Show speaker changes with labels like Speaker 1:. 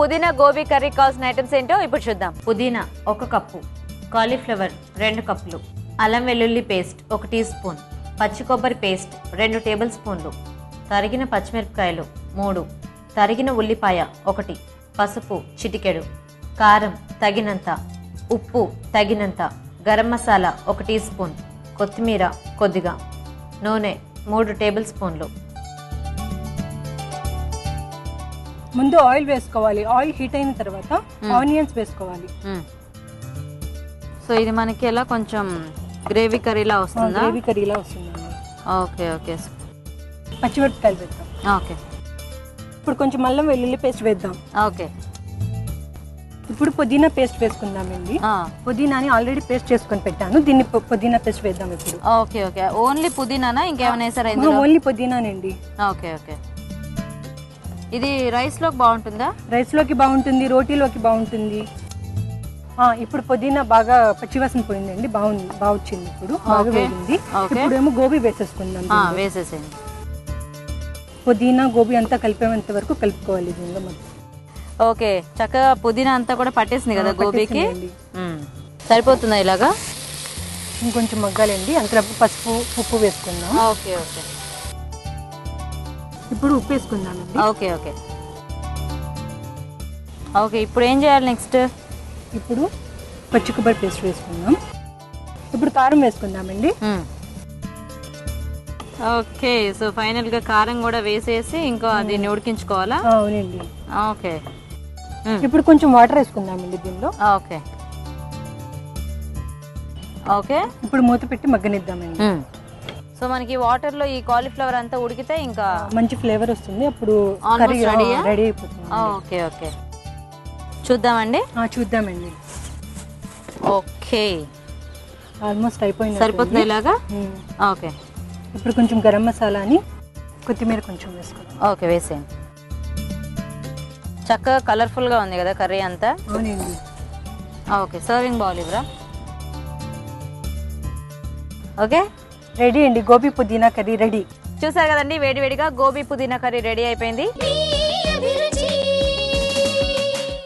Speaker 1: పుదీనా గోబీ కర్రీ కావాల్సిన ఐటమ్స్ ఏంటో ఇప్పుడు చూద్దాం. పుదీనా ఒక కప్పు కాలీఫ్లవర్ రెండు కప్పులు అల్లం వెల్లుల్లి పేస్ట్ ఒక టీ స్పూన్ పచ్చి కొబ్బరి పేస్ట్ రెండు టేబుల్ స్పూన్లు తరిగిన పచ్చిమిరపకాయలు మూడు తరిగిన ఉల్లిపాయ ఒకటి పసుపు చిటికెడు కారం తగినంత ఉప్పు తగినంత గరం మసాలా ఒక టీ స్పూన్ కొత్తిమీర కొద్దిగా నూనె మూడు టేబుల్ స్పూన్లు
Speaker 2: ముందు ఆయిల్ వేసుకోవాలి. ఆయిల్ హీట్ అయిన తర్వాత ఆనియన్స్ వేసుకోవాలి.
Speaker 1: సో ఇది మనకి ఎలా కొంచెం గ్రేవీ కర్రీలా వస్తుందా?
Speaker 2: గ్రేవీ కర్రీలా వస్తుందండి.
Speaker 1: ఓకే ఓకే
Speaker 2: పచ్చిమిరపకాయలు వేద్దాం.
Speaker 1: ఓకే.
Speaker 2: ఇప్పుడు కొంచెం అల్లం వెల్లుల్లి పేస్ట్ వేద్దాం.
Speaker 1: ఓకే.
Speaker 2: ఇప్పుడు పుదీనా పేస్ట్ వేసుకుందామండి. పుదీనాని ఆల్రెడీ పేస్ట్ చేసుకొని పెట్టాను. దీన్ని పుదీనా పేస్ట్ వేద్దాం ఇప్పుడు.
Speaker 1: Okay okay. ఓన్లీ పుదీనానా? ఇంకేమైనా వేసారా ఇందులో?
Speaker 2: ఓన్లీ పుదీనానండి.
Speaker 1: Okay okay. ఇది రైస్లోకి బాగుంటుందా?
Speaker 2: రైస్లోకి బాగుంటుంది రోటీలోకి బాగుంటుంది. ఇప్పుడు పుదీనా బాగా పచ్చివాసన పోయిందండి బాగుంది బాగా వచ్చింది ఇప్పుడు బాగా. వేగింది. ఇప్పుడు ఏమో గోబీ వేసేసుకుందాం.
Speaker 1: వేసేసేయండి.
Speaker 2: పుదీనా గోబీ అంతా కలిపేంత వరకు కలుపుకోవాలి దీనిలో మొత్తం.
Speaker 1: ఓకే చక్కగా పుదీనా అంతా కూడా పట్టేసింది కదా గోబీకి. సరిపోతుందా ఇలాగా?
Speaker 2: ఇంకొంచెం మగ్గాలండి అంతలోపు పసుపు ఉప్పు వేసుకుందాం.
Speaker 1: Okay okay.
Speaker 2: ఇప్పుడు ఉప్పు వేసుకుందామండి
Speaker 1: ఓకే ఓకే. ఓకే ఇప్పుడు ఏం చేయాలి నెక్స్ట్?
Speaker 2: ఇప్పుడు పచ్చి కొబ్బరి పేస్ట్ వేసుకుందాం. ఇప్పుడు కారం వేసుకుందామండి.
Speaker 1: ఓకే సో ఫైనల్గా కారం కూడా వేసేసి ఇంకా దీన్ని ఉడికించుకోవాలా?
Speaker 2: అవునండి.
Speaker 1: ఓకే.
Speaker 2: ఇప్పుడు కొంచెం వాటర్ వేసుకుందామండి దీనిలో.
Speaker 1: ఓకే. ఓకే.
Speaker 2: ఇప్పుడు మూత పెట్టి మగ్గనిద్దామండి.
Speaker 1: సో మనకి వాటర్లో ఈ కాలీఫ్లవర్ అంతా ఉడికితే ఇంకా
Speaker 2: మంచి ఫ్లేవర్ వస్తుంది. అప్పుడు కర్రీ? రెడీ అయిపోతుంది.
Speaker 1: Okay okay. చూద్దామండి?
Speaker 2: చూద్దామండి.
Speaker 1: ఓకే.
Speaker 2: ఆల్మోస్ట్ అయిపోయింది
Speaker 1: సరిపోతుంది ఇలాగా. ఓకే.
Speaker 2: ఇప్పుడు కొంచెం గరం మసాలాని కొత్తిమీర కొంచెం వేసుకుందాం
Speaker 1: ఓకే వేసేయండి. చక్కగా కలర్ఫుల్గా ఉంది కదా కర్రీ అంతా?
Speaker 2: అవునండి.
Speaker 1: ఓకే సర్వింగ్ బౌల్ ఇవ్వరా? ఓకే.
Speaker 2: రెడీ అండి గోబీ పుదీనా కర్రీ రెడీ.
Speaker 1: చూసారు కదండి వేడివేడిగా గోబీ పుదీనా కర్రీ రెడీ అయిపోయింది.